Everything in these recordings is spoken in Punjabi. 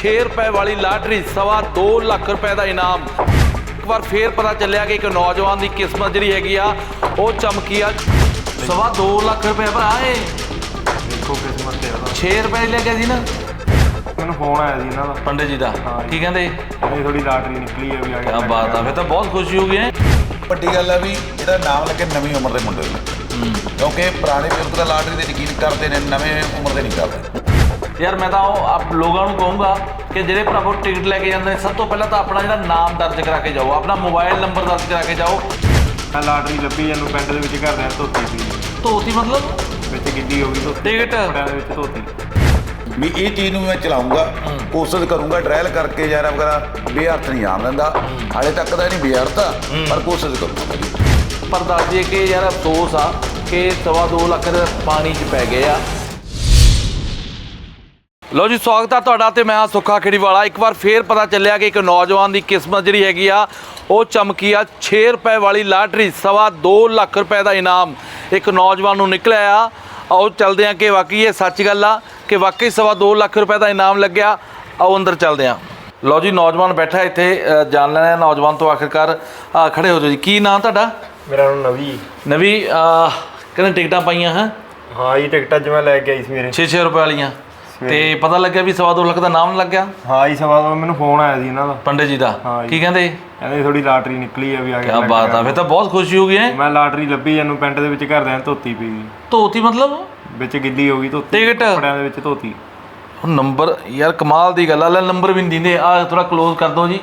6 ਰੁਪਏ ਵਾਲੀ ਲਾਟਰੀ ਸਵਾ 2 ਲੱਖ ਰੁਪਏ ਦਾ ਇਨਾਮ। ਇੱਕ ਵਾਰ ਫੇਰ ਪਤਾ ਚੱਲਿਆ ਕਿ ਇੱਕ ਨੌਜਵਾਨ ਦੀ ਕਿਸਮਤ ਜਿਹੜੀ ਹੈਗੀ ਆ ਉਹ ਚਮਕੀ ਆ। ਸਵਾ 2 ਲੱਖ ਰੁਪਏ ਭਰਾ ਏ ਦੇਖੋ ਕਿਸਮਤ ਤੇ ਉਹਦਾ 6 ਰੁਪਏ ਲੈ ਕੇ ਸੀ ਨਾ। ਮੈਨੂੰ ਫੋਨ ਆਇਆ ਸੀ ਇਹਨਾਂ ਦਾ। ਪੰਡਿਤ ਜੀ ਦਾ। ਕੀ ਕਹਿੰਦੇ? ਕਹਿੰਦੇ ਥੋੜੀ ਲਾਟਰੀ ਨਿਕਲੀ ਹੈ ਵੀ ਆ ਕੀ ਬਾਤ ਆ ਫੇ ਤਾਂ ਬਹੁਤ ਖੁਸ਼ੀ ਹੋ ਗਈ ਹੈ। ਵੱਡੀ ਗੱਲ ਹੈ ਵੀ ਇਹਦਾ ਨਾਮ ਲੱਗੇ ਨਵੀਂ ਉਮਰ ਦੇ ਮੁੰਡੇ ਨੂੰ ਕਿਉਂਕਿ ਪੁਰਾਣੇ ਬਜ਼ੁਰਗ ਦਾ ਲਾਟਰੀ ਦੇ ਯਕੀਨ ਕਰਦੇ ਨੇ ਨਵੇਂ ਉਮਰ ਦੇ ਨਹੀਂ ਕਰਦੇ। ਯਾਰ ਮੈਂ ਤਾਂ ਉਹ ਆਪ ਲੋਕਾਂ ਨੂੰ ਕਹੂੰਗਾ ਕਿ ਜਿਹੜੇ ਭਰਾਵੋ ਟਿਕਟ ਲੈ ਕੇ ਜਾਂਦੇ ਨੇ ਸਭ ਤੋਂ ਪਹਿਲਾਂ ਤਾਂ ਆਪਣਾ ਜਿਹੜਾ ਨਾਮ ਦਰਜ ਕਰਾ ਕੇ ਜਾਓ ਆਪਣਾ ਮੋਬਾਈਲ ਨੰਬਰ ਦਰਜ ਕਰਾ ਕੇ ਜਾਓ। ਮੈਂ ਲਾਟਰੀ ਲੱਭੀ ਇਹਨੂੰ ਪਿੰਡ ਦੇ ਵਿੱਚ ਘਰ ਦੇ ਧੋਤੀ ਸੀ। ਧੋਤੀ ਮਤਲਬ? ਵਿੱਚ ਗਿੱਲੀ ਹੋ ਗਈ ਧੋਤੀ। ਟਿਕਟ। ਦੇ ਵਿੱਚ ਧੋਤੀ। ਵੀ ਇਹ ਚੀਜ਼ ਨੂੰ ਮੈਂ ਚਲਾਉਂਗਾ ਕੋਸ਼ਿਸ਼ ਕਰੂੰਗਾ ਟ੍ਰਾਇਲ ਕਰਕੇ ਯਾਰ ਵਗੈਰਾ ਬੇਅਰਥ ਨਹੀਂ ਆਣ ਦਿੰਦਾ। ਹਾਲੇ ਤੱਕ ਤਾਂ ਨਹੀਂ ਬੇਅਰਥ ਆ, ਪਰ ਕੋਸ਼ਿਸ਼ ਕਰੂੰਗਾ ਪਰ ਦੱਸ ਦਈਏ ਕਿ ਯਾਰ ਅਫਸੋਸ ਆ ਕਿ ਸਵਾ ਦੋ ਲੱਖ ਦੇ ਪਾਣੀ 'ਚ ਪੈ ਗਏ ਆ। ਲੋ ਜੀ ਸਵਾਗਤ ਆ ਤੁਹਾਡਾ ਤੇ ਮੈਂ ਹਾਂ ਸੁੱਖਾ ਖੇੜੀਵਾਲਾ। ਇੱਕ ਵਾਰ ਫੇਰ ਪਤਾ ਚੱਲਿਆ ਕਿ ਇੱਕ ਨੌਜਵਾਨ ਦੀ ਕਿਸਮਤ ਜਿਹੜੀ ਹੈਗੀ ਆ ਉਹ ਚਮਕੀ ਆ। 6 ਰੁਪਏ ਵਾਲੀ ਲਾਟਰੀ ਸਵਾ 2 ਲੱਖ ਰੁਪਏ ਦਾ ਇਨਾਮ ਇੱਕ ਨੌਜਵਾਨ ਨੂੰ ਨਿਕਲਿਆ ਆ। ਆਓ ਚੱਲਦੇ ਆ ਕਿ ਵਾਕਈ ਇਹ ਸੱਚ ਗੱਲ ਆ ਕਿ ਵਾਕਈ ਸਵਾ 2 ਲੱਖ ਰੁਪਏ ਦਾ ਇਨਾਮ ਲੱਗਿਆ। ਆਓ ਅੰਦਰ ਚੱਲਦੇ ਆ ਲਓ ਜੀ ਨੌਜਵਾਨ ਬੈਠਾ ਇੱਥੇ ਜਾਣ ਲੈਣਾ ਨੌਜਵਾਨ ਤੋਂ ਆਖਿਰਕਾਰ। ਖੜੇ ਹੋ ਜਾਓ ਜੀ। ਕੀ ਨਾਮ ਤੁਹਾਡਾ? ਮੇਰਾ ਨਾਮ ਨਵੀ ਨਵੀ ਕਹਿੰਦੇ ਟਿਕਟਾਂ ਪਾਈਆਂ ਹੈ? ਹਾਂ ਇਹ ਟਿਕਟ ਮੈਂ ਲੈ ਕੇ ਆਈ ਸੀ ਮੇਰੇ। 6-6 ਰੁਪਏ ਵਾਲੀਆਂ। ਤੇ ਪਤਾ ਲੱਗਿਆ ਵੀ ਸਵਾ ਦੋ ਲੱਖ ਦਾ ਨਾਮ ਲੱਗਿਆ? ਹਾਂ ਇਹ ਸਵਾ ਮੈਨੂੰ ਫੋਨ ਆਇਆ ਸੀ ਇਹਨਾਂ ਦਾ। ਪੰਡਿਤ ਜੀ ਦਾ। ਹਾਂ ਜੀ। ਕੀ ਕਹਿੰਦੇ? ਕਹਿੰਦੇ ਥੋੜੀ ਲਾਟਰੀ ਨਿਕਲੀ ਹੈ ਵੀ ਆ ਕੀ ਬਾਤ ਆ ਫੇ ਤਾਂ ਬਹੁਤ ਖੁਸ਼ੀ ਹੋ ਗਈ ਹੈ? ਮੈਂ ਲਾਟਰੀ ਲੱਭੀ ਇਹਨੂੰ ਪਿੰਡ ਦੇ ਵਿੱਚ ਘਰ ਦੇ ਧੋਤੀ ਪਈ ਗਈ ਧੋਤੀ ਮਤਲਬ? ਵਿੱਚ ਗਿੱਲੀ ਹੋ ਗਈ ਧੋਤੀ ਟਿਕਟ? ਕੱਪੜਿਆਂ ਦੇ ਵਿੱਚ ਧੋਤੀ। ਹੁਣ ਨੰਬਰ ਯਾਰ ਕਮਾਲ ਦੀ ਗੱਲ ਆ ਲੈ ਨੰਬਰ ਵੀ ਨਹੀਂ ਦਿੰਦੇ। ਆ ਥੋੜਾ ক্লোਜ਼ ਕਰ ਦਿਓ ਜੀ।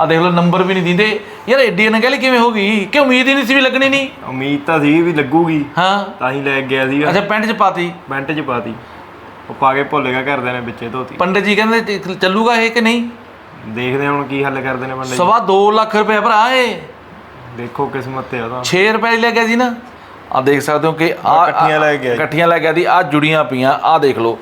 ਆ ਦੇਖ ਲਓ ਨੰਬਰ ਵੀ ਨਹੀਂ ਦਿੰਦੇ। ਯਾਰ ਐਡੀ ਅਣਗਹਿਲੀ ਕਿਵੇਂ ਹੋ ਗਈ? ਕਿ ਉਮੀਦ ਹੀ ਨਹੀਂ ਸੀ ਵੀ ਲੱਗਣੀ ਨਹੀਂ ਉਮੀਦ ਤਾਂ ਸੀ ਵੀ ਲੱਗੂਗੀ। ਹਾਂ। ਤਾਂ ਹੀ ਲੈ ਕੇ ਗਿਆ ਸੀਗਾ। ਅੱਛਾ ਪੈਂਟ 'ਚ ਪਾਤੀ। ਮਿੰਟ 'ਚ ਪਾਤੀ। ਉਹ ਪਾ ਕੇ ਭੁੱਲੇਗਾ ਘਰਦਿਆਂ ਨੇ ਵਿੱਚੇ ਧੋਤੀ। ਪੰਡਿਤ ਜੀ ਕਹਿੰਦੇ ਤੇ ਚੱਲੂਗਾ ਇਹ ਕਿ ਨਹੀਂ? ਦੇਖਦੇ ਹਾਂ ਹੁਣ ਕੀ ਹੱਲ ਕਰਦੇ ਨੇ ਬੰਦੇ ਸਵਾ 2 ਲੱਖ ਰੁਪਏ ਭਰਾ ਏ ਦੇਖੋ ਕਿਸਮਤ ਤੇ ਉਹਦਾ 6 ਰੁਪਏ ਲੈ ਗਿਆ ਸੀ ਨਾ। ਆ ਦੇਖ ਸਕਦੇ ਹੋ ਕਿ ਆ ਇਕੱਠੀਆਂ ਲੈ ਗਿਆ ਜੀ। ਇਕੱਠੀਆਂ ਲੈ ਗਿਆ ਦੀ ਆ ਜੁੜੀਆਂ ਪਈਆਂ ਆ ਦੇਖ ਲਓ।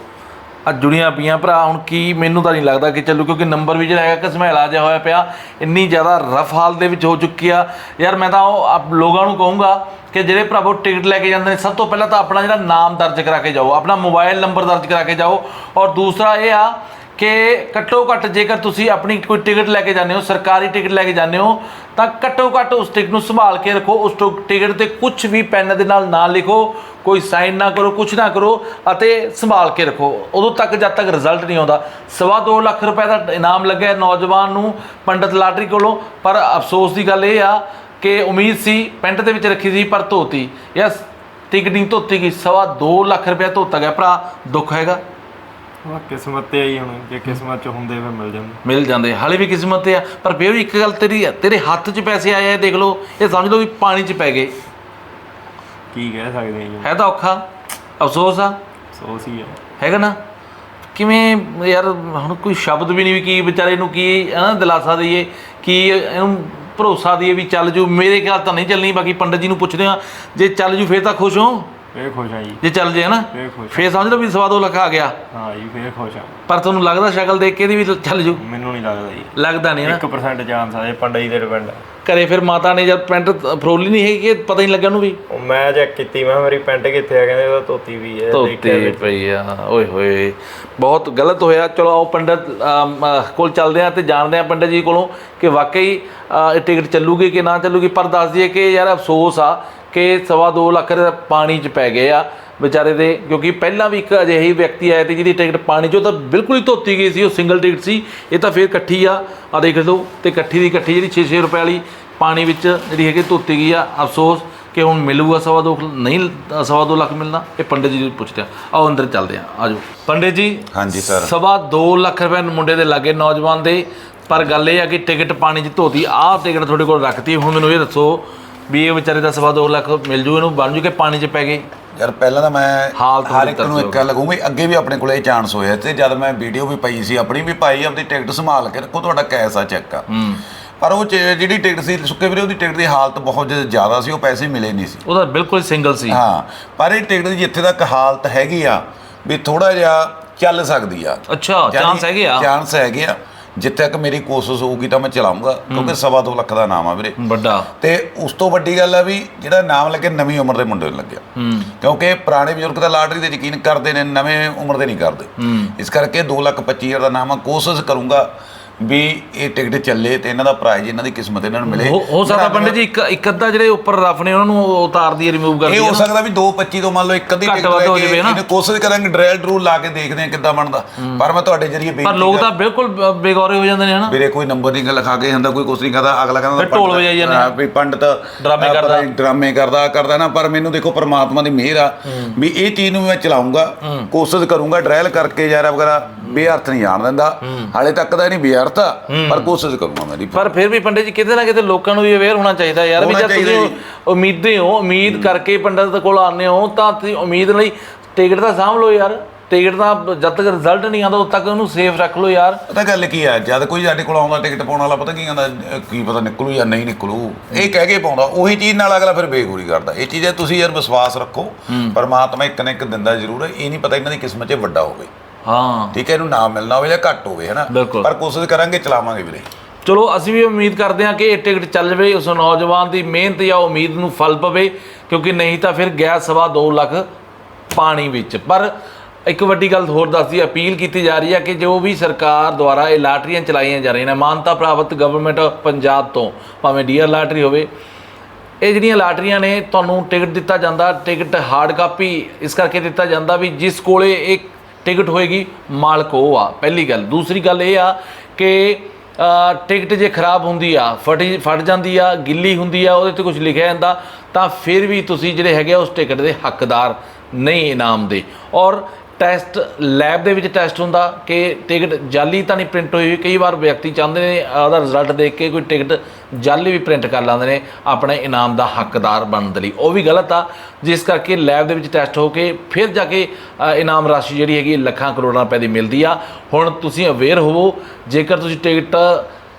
ਆ ਜੁੜੀਆਂ ਪਈਆਂ। ਭਰਾ, ਹੁਣ ਕੀ ਮੈਨੂੰ ਤਾਂ ਨਹੀਂ ਲੱਗਦਾ ਕਿ ਚੱਲੂ, ਕਿਉਂਕਿ ਨੰਬਰ ਵੀ ਜਿਹੜਾ ਹੈਗਾ ਕਸਮੈਲਾ ਜਿਹਾ ਹੋਇਆ ਪਿਆ। ਇੰਨੀ ਜ਼ਿਆਦਾ ਰਫ ਹਾਲ ਦੇ ਵਿੱਚ ਹੋ ਚੁੱਕੀ ਆ। ਯਾਰ, ਮੈਂ ਤਾਂ ਉਹ ਆਪ ਲੋਕਾਂ ਨੂੰ ਕਹੂੰਗਾ ਕਿ ਜਿਹੜੇ ਭਰਾਵੋ ਟਿਕਟ ਲੈ ਕੇ ਜਾਂਦੇ ਨੇ, ਸਭ ਤੋਂ ਪਹਿਲਾਂ ਤਾਂ ਆਪਣਾ ਜਿਹੜਾ ਨਾਮ ਦਰਜ ਕਰਾ ਕੇ ਜਾਓ, ਆਪਣਾ ਮੋਬਾਈਲ ਨੰਬਰ ਦਰਜ ਕਰਾ ਕੇ ਜਾਓ। ਔਰ ਦੂਸਰਾ ਇਹ ਆ ਕਿ ਘੱਟੋ ਘੱਟ ਜੇਕਰ ਤੁਸੀਂ ਆਪਣੀ ਕੋਈ ਟਿਕਟ ਲੈ ਕੇ ਜਾਂਦੇ ਹੋ, ਸਰਕਾਰੀ ਟਿਕਟ ਲੈ ਕੇ ਜਾਂਦੇ ਹੋ, ਤਾਂ ਘੱਟੋ ਘੱਟ ਉਸ ਟਿਕਟ ਨੂੰ ਸੰਭਾਲ ਕੇ ਰੱਖੋ, ਉਸ ਟੋ- ਟਿਕਟ ਤੇ ਕੁਝ ਵੀ ਪੈਨ ਦੇ ਨਾਲ ਨਾ ਲਿਖੋ, ਕੋਈ ਸਾਈਨ ਨਾ ਕਰੋ ਕੁਝ ਨਾ ਕਰੋ ਅਤੇ ਸੰਭਾਲ ਕੇ ਰੱਖੋ। ਉਦੋਂ ਤੱਕ ਜਦ ਤੱਕ ਰਿਜ਼ਲਟ ਨਹੀਂ ਆਉਂਦਾ। ਸਵਾ ਦੋ ਲੱਖ ਰੁਪਏ ਦਾ ਇਨਾਮ ਲੱਗਿਆ ਨੌਜਵਾਨ ਨੂੰ ਪੰਡਤ ਲਾਟਰੀ ਕੋਲੋਂ, ਪਰ ਅਫਸੋਸ ਦੀ ਗੱਲ ਇਹ ਆ ਕਿ ਉਮੀਦ ਸੀ ਪੈਂਟ ਦੇ ਵਿੱਚ ਰੱਖੀ ਸੀ, ਪਰ ਧੋਤੀ। ਯਸ, ਟਿਕਟ ਨਹੀਂ ਧੋਤੀ ਗਈ। ਸਵਾ ਦੋ ਲੱਖ ਰੁਪਏ ਧੋਤਾ ਗਿਆ। ਭਰਾ, ਦੁੱਖ ਹੈਗਾ? ਉਹ ਕਿਸਮਤ ਤੇ ਆਈ ਹੁਣ ਜੇ ਕਿਸਮਤ 'ਚ ਹੁੰਦੇ ਫਿਰ ਮਿਲ ਜਾਂਦੇ। ਮਿਲ ਜਾਂਦੇ ਹਾਲੇ ਵੀ ਕਿਸਮਤ ਤੇ ਆ। ਪਰ ਫਿਰ ਵੀ ਇੱਕ ਗੱਲ ਤੇਰੀ ਆ ਤੇਰੇ ਹੱਥ 'ਚ ਪੈਸੇ ਆਏ ਆ ਦੇਖ ਲਓ ਇਹ ਸਮਝ ਲਓ ਵੀ ਪਾਣੀ 'ਚ ਪੈ ਗਏ। ਕੀ ਕਹਿ ਸਕਦੇ ਜੀ। ਹੈ ਤਾਂ ਔਖਾ ਅਫਸੋਸ ਆ। ਸੋਚ ਹੀ ਹੈ ਹੈਗਾ ਨਾ? ਕਿਵੇਂ ਯਾਰ ਹੁਣ ਕੋਈ ਸ਼ਬਦ ਵੀ ਨਹੀਂ ਵੀ ਕੀ ਵਿਚਾਰੇ ਨੂੰ ਕੀ ਹਨਾ ਦਿਲਾਸਾ ਦਈਏ ਕੀ ਇਹਨੂੰ ਭਰੋਸਾ ਦਈਏ ਵੀ ਚੱਲ ਜੂ। ਮੇਰੇ ਖਿਆਲ ਤਾਂ ਨਹੀਂ ਚੱਲਣੀ ਬਾਕੀ ਪੰਡਤ ਜੀ ਨੂੰ ਪੁੱਛਦੇ ਆ ਜੇ ਚੱਲ ਜੂ ਫੇਰ ਤਾਂ ਖੁਸ਼ ਹੋ। ਫੇਰ ਖੁਸ਼ ਆ ਜੀ। ਜੇ ਚੱਲ ਜੇ ਹਨਾ ਫੇਰ ਖੁਸ਼ ਫੇਰ ਸਮਝ ਲਓ ਵੀ ਸਵਾ ਦੋ ਲੱਖ ਆ ਗਿਆ। ਹਾਂ ਜੀ ਫੇਰ ਖੁਸ਼ ਆ। ਪਰ ਤੁਹਾਨੂੰ ਲੱਗਦਾ ਸ਼ਕਲ ਦੇਖ ਕੇ ਇਹਦੀ ਵੀ ਚੱਲ ਜੂ? ਮੈਨੂੰ ਨਹੀਂ ਲੱਗਦਾ ਜੀ। ਲੱਗਦਾ ਨਹੀਂ ਨਾ। 1% ਚਾਂਸ ਆ ਇਹ ਪੰਡਾ ਜੀ ਦੇ ਡਿਪੈਂਡ ਘਰੇ ਫਿਰ ਮਾਤਾ ਨੇ ਜਦ ਪੈਂਟ ਫਰੋਲੀ ਨਹੀਂ ਹੈਗੀ ਕਿ ਪਤਾ ਹੀ ਨਹੀਂ ਲੱਗਾ ਉਹਨੂੰ ਵੀ? ਮੈਂ ਚੈੱਕ ਕੀਤੀ ਮੈਂ ਮੇਰੀ ਪੈਂਟ ਕਿੱਥੇ ਆ? ਕਹਿੰਦੇ ਉਹਦਾ ਧੋਤੀ ਵੀ ਹੈ ਧੋਤੇ ਪਈ ਆ ਓਏ ਹੋਏ। ਬਹੁਤ ਗਲਤ ਹੋਇਆ। ਚਲੋ ਆਓ ਪੰਡਤ ਕੋਲ ਚੱਲਦੇ ਆ ਤੇ ਜਾਣਦੇ ਆ ਪੰਡਤ ਜੀ ਕੋਲੋਂ ਕਿ ਵਾਕਈ ਟਿਕਟ ਚੱਲੂਗੀ ਕਿ ਨਾ ਚੱਲੂਗੀ। ਪਰ ਦੱਸ ਦਈਏ ਕਿ ਯਾਰ ਅਫਸੋਸ ਆ ਕਿ ਸਵਾ ਦੋ ਲੱਖ ਦੇ ਪਾਣੀ 'ਚ ਪੈ ਗਏ ਆ ਵਿਚਾਰੇ ਦੇ ਕਿਉਂਕਿ ਪਹਿਲਾਂ ਵੀ ਇੱਕ ਅਜਿਹੀ ਵਿਅਕਤੀ ਆਇਆ ਤੇ ਜਿਹਦੀ ਟਿਕਟ ਪਾਣੀ 'ਚੋਂ ਤਾਂ ਬਿਲਕੁਲ ਹੀ ਧੋਤੀ ਗਈ ਸੀ ਉਹ ਸਿੰਗਲ ਟਿਕਟ ਸੀ ਇਹ ਤਾਂ ਫਿਰ ਇਕੱਠੀ ਆ। ਆ ਦੇਖ ਲਓ ਤੇ ਇਕੱਠੀ ਦੀ ਇਕੱਠੀ ਜਿਹੜੀ 6-6 ਰੁਪਏ ਵਾਲੀ ਪਾਣੀ ਵਿੱਚ ਜਿਹੜੀ ਹੈਗੀ ਧੋਤੀ ਗਈ ਆ ਅਫਸੋਸ ਕਿ ਹੁਣ ਮਿਲੂਗਾ ਸਵਾ ਦੋ ਨਹੀਂ ਸਵਾ ਦੋ ਲੱਖ ਮਿਲਣਾ ਇਹ ਪੰਡਿਤ ਜੀ ਨੂੰ ਪੁੱਛਦੇ ਆ। ਆਓ ਅੰਦਰ ਚੱਲਦੇ ਆ ਆਜੋ। ਪੰਡਿਤ ਜੀ ਹਾਂਜੀ ਸਰ। ਸਵਾ 2 ਲੱਖ ਰੁਪਏ ਮੁੰਡੇ ਦੇ ਲਾਗੇ ਨੌਜਵਾਨ ਦੇ ਪਰ ਗੱਲ ਇਹ ਆ ਕਿ ਟਿਕਟ ਪਾਣੀ 'ਚ ਧੋਤੀ ਆਹ ਟਿਕਟ ਤੁਹਾਡੇ ਕੋਲ ਰੱਖਤੀ ਹੁਣ ਮੈਨੂੰ ਇਹ ਦੱਸੋ ਵੀ ਇਹ ਵਿਚਾਰੇ ਦਾ ਸਵਾ 2 ਲੱਖ ਮਿਲ ਜੂ ਇਹਨੂੰ ਬਣ ਜੂ ਕਿ ਪਾਣੀ 'ਚ ਪੈ ਗਏ ਯਾਰ ਪਹਿਲਾਂ ਤਾਂ ਮੈਂ ਹਾਲਤ ਹਰ ਇੱਕ ਨੂੰ ਇੱਕ ਗੱਲ ਕਹੂੰ ਵੀ ਅੱਗੇ ਵੀ ਆਪਣੇ ਕੋਲੇ ਇਹ ਚਾਂਸ ਹੋਇਆ ਤੇ ਜਦ ਮੈਂ ਵੀਡੀਓ ਵੀ ਪਾਈ ਸੀ ਆਪਣੀ ਵੀ ਪਾਈ ਆਪਦੀ ਟਿਕਟ ਸੰਭਾਲ ਕੇ ਰੱਖੋ ਤੁਹਾਡਾ ਕੈਸ਼ ਆ ਚੈੱਕ ਆ। ਪਰ ਉਹ ਜਿਹੜੀ ਟਿਕਟ ਸੀ ਸੁੱਕੇ ਵੀਰੇ ਉਹਦੀ ਟਿਕਟ ਦੀ ਹਾਲਤ ਬਹੁਤ ਜ਼ਿਆਦਾ ਸੀ ਉਹ ਪੈਸੇ ਮਿਲੇ ਨਹੀਂ ਸੀ। ਉਹਦਾ ਬਿਲਕੁਲ ਸਿੰਗਲ ਸੀ। ਹਾਂ ਪਰ ਇਹ ਟਿਕਟ ਦੀ ਜਿੱਥੇ ਤੱਕ ਹਾਲਤ ਹੈਗੀ ਆ ਵੀ ਥੋੜਾ ਜਿਹਾ ਚੱਲ ਸਕਦੀ ਆ। ਅੱਛਾ ਚਾਂਸ ਹੈਗੇ ਆ। ਚਾਂਸ ਹੈਗੇ ਆ। ਜਿੱਥੇ ਤੱਕ ਮੇਰੀ ਕੋਸ਼ਿਸ਼ ਹੋਊਗੀ ਤਾਂ ਮੈਂ ਚਲਾਉਂਗਾ ਕਿਉਂਕਿ ਸਵਾ ਦੋ ਲੱਖ ਦਾ ਨਾਮ ਆ ਵੀਰੇ। ਵੱਡਾ। ਤੇ ਉਸ ਤੋਂ ਵੱਡੀ ਗੱਲ ਆ ਵੀ ਜਿਹੜਾ ਨਾਮ ਲੱਗੇ ਨਵੀਂ ਉਮਰ ਦੇ ਮੁੰਡੇ ਨੂੰ ਲੱਗਿਆ। ਕਿਉਂਕਿ ਪੁਰਾਣੇ ਬਜ਼ੁਰਗ ਤਾਂ ਲਾਟਰੀ ਤੇ ਯਕੀਨ ਕਰਦੇ ਨੇ ਨਵੇਂ ਉਮਰ ਦੇ ਨਹੀਂ ਕਰਦੇ। ਇਸ ਕਰਕੇ 2 ਲੱਖ 25 ਹਜ਼ਾਰ ਦਾ ਨਾਮ ਆ ਕੋਸ਼ਿਸ਼ ਕਰੂੰਗਾ ਵੀ ਇਹ ਟਿਕਟ ਚੱਲੇ ਤੇ ਇਹਨਾਂ ਦਾ ਪ੍ਰਾਈਜ਼ ਇਹਨਾਂ ਦੀ ਕਿਸਮਤ ਇਹਨਾਂ ਨੂੰ ਮਿਲੇ। ਹੋ ਹੋ ਸਕਦਾ ਪੰਡਿਤ ਜੀ ਇੱਕ ਇੱਕ ਅੱਧਾ ਜਿਹੜੇ ਉੱਪਰ ਰਫ ਨੇ ਉਹਨਾਂ ਨੂੰ ਉਤਾਰ ਦੀ ਰਿਮੂਵ ਕਰ ਇਹ ਹੋ ਸਕਦਾ ਵੀ 2.25 ਤੋਂ ਮੰਨ ਲਓ ਇੱਕ ਅੱਧੀ ਟਿਕਟ ਲੈ ਹੋ ਕੇ। ਇਹਨੇ ਕੋਸ਼ਿਸ਼ ਕਰਾਂਗੇ ਡਰੈਲ ਡਰੂ ਲਾ ਕੇ ਦੇਖਦੇ ਹਾਂ ਕਿੱਦਾਂ ਬਣਦਾ। ਪਰ ਮੈਂ ਤੁਹਾਡੇ ਜਰੀਏ ਪਰ ਬੇਨਤੀ ਲੋਕ ਤਾਂ ਬਿਲਕੁਲ ਬੇਗੌਰੇ ਹੋ ਜਾਂਦੇ ਨੇ ਹਨਾ। ਵੀਰੇ ਕੋਈ ਨੰਬਰ ਨਹੀਂ ਲਿਖਾ ਕੇ ਜਾਂਦਾ ਕੋਈ ਕੁਛ ਨਹੀਂ ਕਰਦਾ। ਅਗਲਾ ਕਹਿੰਦਾ ਢੋਲ ਵਜਾਈ ਜਾਂਦੇ ਹਾਂ, ਵੀ ਪੰਡਤ ਡਰਾਮੇ ਕਰਦਾ। ਡਰਾਮੇ ਕਰਦਾ ਕਰਦਾ ਨਾ ਪਰ ਮੈਨੂੰ ਦੇਖੋ ਪ੍ਰਮਾਤਮਾ ਦੀ ਮਿਹਰ ਆ ਵੀ ਇਹ ਚੀਜ਼ ਨੂੰ ਮੈਂ ਚਲਾਉਂਗਾ ਕੋਸ਼ਿਸ਼ ਕਰੂੰਗਾ ਡਰਾਇਲ ਕਰਕੇ ਯਾਰਾ ਵਗੈਰਾ ਬੇਅਰਥ ਨਹੀਂ ਜਾਣ ਦਿੰਦਾ। ਹਾਲੇ ਤੱਕ ਤਾਂ ਨਹੀਂ ਬੇਅਰਥ ਆ ਪਰ ਕੋਸ਼ਿਸ਼ ਕਰੂੰਗਾ ਮੇਰੀ ਪਰ ਫਿਰ ਵੀ ਪੰਡਿਤ ਜੀ ਕਿਤੇ ਨਾ ਕਿਤੇ ਲੋਕਾਂ ਨੂੰ ਵੀ ਅਵੇਅਰ ਹੋਣਾ ਚਾਹੀਦਾ ਯਾਰ ਵੀ ਹੋਣਾ ਜਦ ਤੁਸੀਂ ਉਮੀਦੇ ਹੋ ਉਮੀਦ ਕਰਕੇ ਪੰਡਤ ਦੇ ਕੋਲ ਆਉਂਦੇ ਹੋ ਤਾਂ ਤੁਸੀਂ ਉਮੀਦ ਲਈ ਟਿਕਟ ਤਾਂ ਸਾਂਭ ਲਓ ਯਾਰ। ਟਿਕਟ ਤਾਂ ਜਦ ਤੱਕ ਰਿਜ਼ਲਟ ਨਹੀਂ ਆਉਂਦਾ ਉਦ ਤੱਕ ਉਹਨੂੰ ਸੇਫ ਰੱਖ ਲਓ ਯਾਰ। ਪਤਾ ਗੱਲ ਕੀ ਆ ਜਦ ਕੋਈ ਸਾਡੇ ਕੋਲ ਆਉਂਦਾ ਟਿਕਟ ਪਾਉਣ ਵਾਲਾ ਪਤਾ ਕੀ ਕਹਿੰਦਾ ਅਹ ਕੀ ਪਤਾ ਨਿਕਲੂ ਜਾਂ ਨਹੀਂ ਨਿਕਲੂ। ਇਹ ਕਹਿ ਕੇ ਪਾਉਂਦਾ ਉਹੀ ਚੀਜ਼ ਨਾਲ ਅਗਲਾ ਫਿਰ ਬੇਗੂਰੀ ਕਰਦਾ। ਇਹ ਚੀਜ਼ਾਂ ਤੁਸੀਂ ਯਾਰ ਵਿਸ਼ਵਾਸ ਰੱਖੋ ਪਰਮਾਤਮਾ ਇੱਕ ਨਾ ਇੱਕ ਦਿੰਦਾ ਜ਼ਰੂਰ ਹੈ ਇਹ ਨਹੀਂ ਪਤਾ ਇਹਨਾਂ ਦੀ ਕਿਸਮਤ 'ਚ ਵੱਡਾ ਹੋਵੇ। ਹਾਂ। ਠੀਕ ਹੈ ਇਹਨੂੰ ਨਾ ਮਿਲਣਾ ਹੋਵੇ ਜਾਂ ਘੱਟ ਹੋਵੇ ਹੈਨਾ? ਬਿਲਕੁਲ। ਪਰ ਕੋਸ਼ਿਸ਼ ਕਰਾਂਗੇ ਚਲਾਵਾਂਗੇ ਵੀਰੇ। ਚਲੋ ਅਸੀਂ ਵੀ ਉਮੀਦ ਕਰਦੇ ਹਾਂ ਕਿ ਇਹ ਟਿਕਟ ਚੱਲ ਜਾਵੇ ਉਸ ਨੌਜਵਾਨ ਦੀ ਮਿਹਨਤ ਜਾਂ ਉਮੀਦ ਨੂੰ ਫਲ ਪਵੇ ਕਿਉਂਕਿ ਨਹੀਂ ਤਾਂ ਫਿਰ ਗਿਆ ਸਵਾ 2 ਲੱਖ ਪਾਣੀ ਵਿੱਚ। ਪਰ ਇੱਕ ਵੱਡੀ ਗੱਲ ਹੋਰ ਦੱਸਦੀ ਅਪੀਲ ਕੀਤੀ ਜਾ ਰਹੀ ਹੈ ਕਿ ਜੋ ਵੀ ਸਰਕਾਰ ਦੁਆਰਾ ਇਹ ਲਾਟਰੀਆਂ ਚਲਾਈਆਂ ਜਾ ਰਹੀਆਂ ਨੇ ਮਾਨਤਾ ਪ੍ਰਾਪਤ ਗਵਰਨਮੈਂਟ ਆਫ ਪੰਜਾਬ ਤੋਂ ਭਾਵੇਂ ਡੀਆਰ ਲਾਟਰੀ ਹੋਵੇ ਇਹ ਜਿਹੜੀਆਂ ਲਾਟਰੀਆਂ ਨੇ ਤੁਹਾਨੂੰ ਟਿਕਟ ਦਿੱਤਾ ਜਾਂਦਾ ਟਿਕਟ ਹਾਰਡ ਕਾਪੀ ਇਸ ਕਰਕੇ ਦਿੱਤਾ ਜਾਂਦਾ ਵੀ ਜਿਸ ਕੋਲੇ ਇਹ ਟਿਕਟ ਹੋਏਗੀ, ਮਾਲਕ ਉਹ ਆ, ਪਹਿਲੀ ਗੱਲ। ਦੂਸਰੀ ਗੱਲ ਇਹ ਆ ਕਿ ਟਿਕਟ ਜੇ ਖਰਾਬ ਹੁੰਦੀ ਆ, ਫਟੀ, ਫਟ ਜਾਂਦੀ ਆ, ਗਿੱਲੀ ਹੁੰਦੀ ਆ, ਉਹਦੇ ਤੇ ਕੁਝ ਲਿਖਿਆ ਜਾਂਦਾ, ਤਾਂ ਫਿਰ ਵੀ ਤੁਸੀਂ ਜਿਹੜੇ ਹੈਗੇ ਆ ਉਸ ਟਿਕਟ ਦੇ ਹੱਕਦਾਰ ਨਹੀਂ ਇਨਾਮ ਦੇ। ਔਰ ਟੈਸਟ ਲੈਬ ਦੇ ਵਿੱਚ ਟੈਸਟ ਹੁੰਦਾ ਕਿ ਟਿਕਟ ਜਾਲੀ ਤਾਂ ਨਹੀਂ ਪ੍ਰਿੰਟ ਹੋਈ ਹੋਈ ਕਈ ਵਾਰ ਵਿਅਕਤੀ ਚਾਹੁੰਦੇ ਨੇ ਉਹਦਾ ਰਿਜ਼ਲਟ ਦੇਖ ਕੇ ਕੋਈ ਟਿਕਟ ਜਾਲੀ ਵੀ ਪ੍ਰਿੰਟ ਕਰ ਲੈਂਦੇ ਨੇ, ਆਪਣੇ ਇਨਾਮ ਦਾ ਹੱਕਦਾਰ ਬਣਨ ਦੇ ਲਈ। ਉਹ ਵੀ ਗਲਤ ਆ, ਜਿਸ ਕਰਕੇ ਲੈਬ ਦੇ ਵਿੱਚ ਟੈਸਟ ਹੋ ਕੇ ਫਿਰ ਜਾ ਕੇ ਇਨਾਮ ਰਾਸ਼ੀ ਜਿਹੜੀ ਹੈਗੀ ਲੱਖਾਂ ਕਰੋੜਾਂ ਰੁਪਏ ਦੀ ਮਿਲਦੀ ਆ। ਹੁਣ ਤੁਸੀਂ ਅਵੇਅਰ ਹੋਵੋ, ਜੇਕਰ ਤੁਸੀਂ ਟਿਕਟ,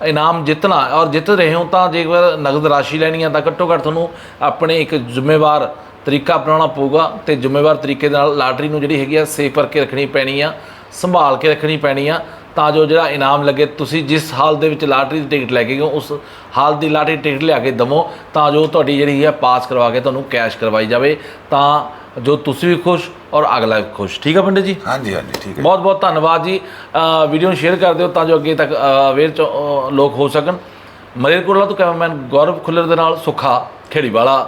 ਇਨਾਮ ਜਿੱਤਣਾ ਔਰ ਜਿੱਤ ਰਹੇ ਹੋ ਤਾਂ ਜੇਕਰ ਨਗਦ ਰਾਸ਼ੀ ਲੈਣੀ ਆ ਤਾਂ ਘੱਟੋ ਘੱਟ ਤੁਹਾਨੂੰ ਆਪਣੇ ਇੱਕ ਜ਼ਿੰਮੇਵਾਰ ਤਰੀਕਾ ਅਪਣਾਉਣਾ ਪਊਗਾ ਤੇ ਜ਼ਿੰਮੇਵਾਰ ਤਰੀਕੇ ਦੇ ਨਾਲ ਲਾਟਰੀ ਨੂੰ ਜਿਹੜੀ ਹੈਗੀ ਆ ਸੇਫ ਕਰਕੇ ਰੱਖਣੀ ਪੈਣੀ ਆ ਸੰਭਾਲ ਕੇ ਰੱਖਣੀ ਪੈਣੀ ਆ ਤਾਂ ਜੋ ਜਿਹੜਾ ਇਨਾਮ ਲੱਗੇ ਤੁਸੀਂ ਜਿਸ ਹਾਲ ਦੇ ਵਿੱਚ ਲਾਟਰੀ ਦੀ ਟਿਕਟ ਲੈ ਕੇ ਗਏ ਉਸ ਹਾਲ ਦੀ ਲਾਟਰੀ ਟਿਕਟ ਲਿਆ ਕੇ ਦਵੋ ਤਾਂ ਜੋ ਤੁਹਾਡੀ ਜਿਹੜੀ ਹੈ ਪਾਸ ਕਰਵਾ ਕੇ ਤੁਹਾਨੂੰ ਕੈਸ਼ ਕਰਵਾਈ ਜਾਵੇ ਤਾਂ ਜੋ ਤੁਸੀਂ ਵੀ ਖੁਸ਼ ਔਰ ਅਗਲਾ ਵੀ ਖੁਸ਼। ਠੀਕ ਆ ਪੰਡਿਤ ਜੀ? ਹਾਂਜੀ ਹਾਂਜੀ ਠੀਕ ਹੈ ਬਹੁਤ ਬਹੁਤ ਧੰਨਵਾਦ ਜੀ। ਵੀਡੀਓ ਨੂੰ ਸ਼ੇਅਰ ਕਰ ਦਿਓ ਤਾਂ ਜੋ ਅੱਗੇ ਤੱਕ ਅਵੇਅਰ ਚ ਲੋਕ ਹੋ ਸਕਣ। ਮਲੇਰਕੋਟਲਾ ਤੋਂ ਕੈਮਰਾਮੈਨ ਗੌਰਵ ਖੁੱਲਰ ਦੇ ਨਾਲ ਸੁੱਖਾ ਖੇੜੀ ਵਾਲਾ